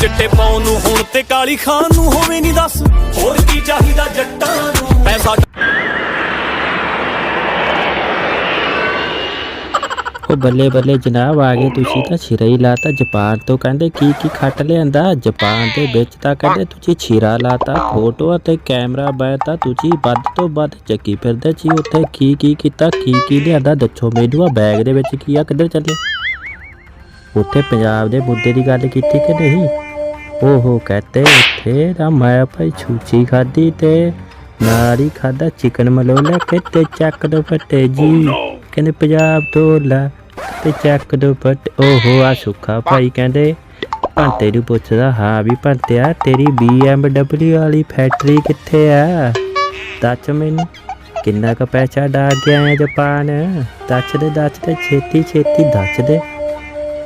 ਚਿੱਟੇ ਪਾਉਣ ਨੂੰ ਹੁਣ ਤੇ ਕਾਲੀ ਖਾਨ ਨੂੰ ਹੋਵੇ ਨਹੀਂ ਦੱਸ। ਹੋਰ ਕੀ ਚਾਹੀਦਾ ਜੱਟਾਂ ਨੂੰ? ਪੈਸਾ ਉਹ ਬੱਲੇ ਬੱਲੇ ਜਨਾਬ ਆ ਗਏ, ਤੁਸੀਂ ਤਾਂ ਛਿਰਾ ਹੀ ਲਾਤਾ। ਜਾਪਾਨ ਤੋਂ ਕਹਿੰਦੇ ਕੀ ਕੀ ਖੱਟ ਲਿਆਂਦਾ? ਜਾਪਾਨ ਦੇ ਵਿੱਚ ਤਾਂ ਕਹਿੰਦੇ ਤੁਸੀਂ ਛਿਰਾ ਲਾਤਾ ਫੋਟੋ ਅਤੇ ਕੈਮਰਾ ਬੈ ਤਾਂ ਤੁਸੀਂ ਵੱਧ ਤੋਂ ਵੱਧ ਚੱਕੀ ਫਿਰਦੇ ਸੀ। ਉੱਥੇ ਕੀ ਕੀ ਕੀਤਾ, ਕੀ ਕੀ ਲਿਆਂਦਾ? ਦੱਸੋ ਮੈਨੂੰ ਆ ਬੈਗ ਦੇ ਵਿੱਚ ਕੀ ਆ, ਕਿੱਧਰ ਚੱਲੇ? ਉੱਥੇ ਪੰਜਾਬ ਦੇ ਮੁੱਦੇ ਦੀ ਗੱਲ ਕੀਤੀ ਕਿ ਨਹੀਂ? ਉੱਥੇ ਤਾਂ ਮੈਂ ਭਾਈ ਛੂਚੀ ਖਾਦੀ ਤੇ ਨਾਲ ਹੀ ਖਾਦਾ ਚਿਕਨ ਮਲੋਲਾ ਕਿਤੇ ਚੱਕ ਦੋ ਫੱਟੇ ਜੀ। ਕਹਿੰਦੇ ਪੰਜਾਬ ਤੋਂ ਲਾ ਤੇ ਚੱਕ ਦੋ ਫੱਟ ਓਹੋ ਆ ਸੁੱਖਾ ਭਾਈ ਕਹਿੰਦੇ ਭੰਤੇ ਨੂੰ ਪੁੱਛਦਾ ਹਾਂ ਵੀ ਭੰਤਿਆ ਤੇਰੀ BMW ਵਾਲੀ ਫੈਕਟਰੀ ਕਿੱਥੇ ਆ? ਦੱਸ ਮੈਨੂੰ ਕਿੰਨਾ ਕੁ ਪੈਸਾ ਡਾ ਗਿਆ ਹੈ ਜਾਪਾਨ? ਦੱਸ ਦੇ ਦੱਸ ਦੇ ਛੇਤੀ ਛੇਤੀ ਦੱਸ ਦੇ।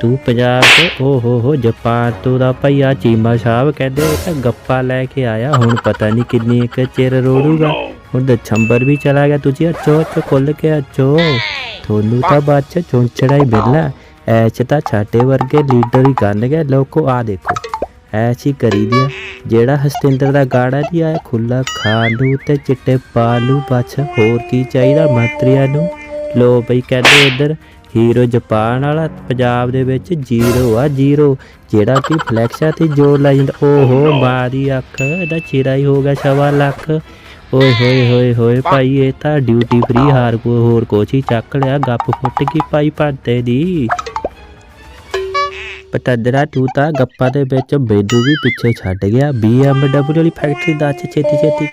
ਤੂੰ ਪੰਜਾਬ ਤੇ ਓ ਹੋ ਹੋ ਜਾਪਾਨ, ਤੋਂ ਦਾ ਭਈਆ ਚੀਮਾ ਸਾਹਿਬ ਕਹਿੰਦੇ ਤਾਂ ਗੱਪਾ ਲੈ ਕੇ ਆਇਆ, ਹੁਣ ਪਤਾ ਨਹੀਂ ਕਿੰਨੀ ਇੱਕ ਚਿਰ ਰੋੜੂਗਾ। ਹੁਣ ਦਛੰਬਰ ਵੀ ਚਲਾ ਗਿਆ, ਤੁਸੀਂ ਅੱਛੋ ਅੱਛੋ ਖੁੱਲ ਕੇ ਅੱਛੋ। ਤੁਹਾਨੂੰ ਤਾਂ ਬਾਅਦ ਚ ਚੁੰਚੜਾ ਹੀ ਮਿਲਣਾ ਐਚ ਤਾਂ ਛਾਟੇ ਵਰਗੇ ਲੀਡਰ ਹੀ ਕਰਨ ਗਏ, ਲੋਕੋ ਆ ਦੇਖੋ ਐਚ ਹੀ ਕਰੀ ਦਿਆ ਜਿਹੜਾ ਹਸਤਿੰਦਰ ਦਾ ਗਾੜਾ ਜੀ ਆਇਆ ਖੁੱਲਾ ਖਾ ਲੂ ਤੇ ਚਿੱਟੇ ਪਾ ਲੂ ਬਸ ਹੋਰ ਕੀ ਚਾਹੀਦਾ ਮੰਤਰੀਆਂ ਨੂੰ? ਲੋ ਬਈ ਕਹਿੰਦੇ ਇੱਧਰ ਹੀਰੋ ਜਾਪਾਨ ਵਾਲਾ ਪੰਜਾਬ ਦੇ ਵਿੱਚ ਜ਼ੀਰੋ ਆ ਜ਼ੀਰੋ। ਜਿਹੜਾ ਕਿ ਫਲੈਕਸ਼ਾ ਤੇ ਜੋਰ ਲਾਈ ਜਾਂਦਾ। ਓਹੋ ਮਾਰੀ ਅੱਖ ਇਹਦਾ ਚਿਹਰਾ ਹੀ ਹੋ ਗਿਆ ਸਵਾ ਲੱਖ। ਓਏ ਹੋਏ ਹੋਏ ਹੋਏ ਭਾਈ ਇਹ ਤਾਂ ਡਿਊਟੀ ਫ੍ਰੀ ਹਾਰ ਕੋ ਹੋਰ ਹੀ ਚੱਕ ਲਿਆ ਗੱਪ ਫੁੱਟ ਗਈ ਭਾਈ ਭਾਂਤੇ ਦੀ। ਪਟਦਰਾ ਤੂੰ ਤਾਂ ਗੱਪਾਂ ਦੇ ਵਿੱਚ ਬੇਦੂ ਵੀ ਪਿੱਛੇ ਛੱਡ ਗਿਆ। BMW ਵਾਲੀ ਫੈਕਟਰੀ ਦਾ ਛੇਤੀ ਛੇਤੀ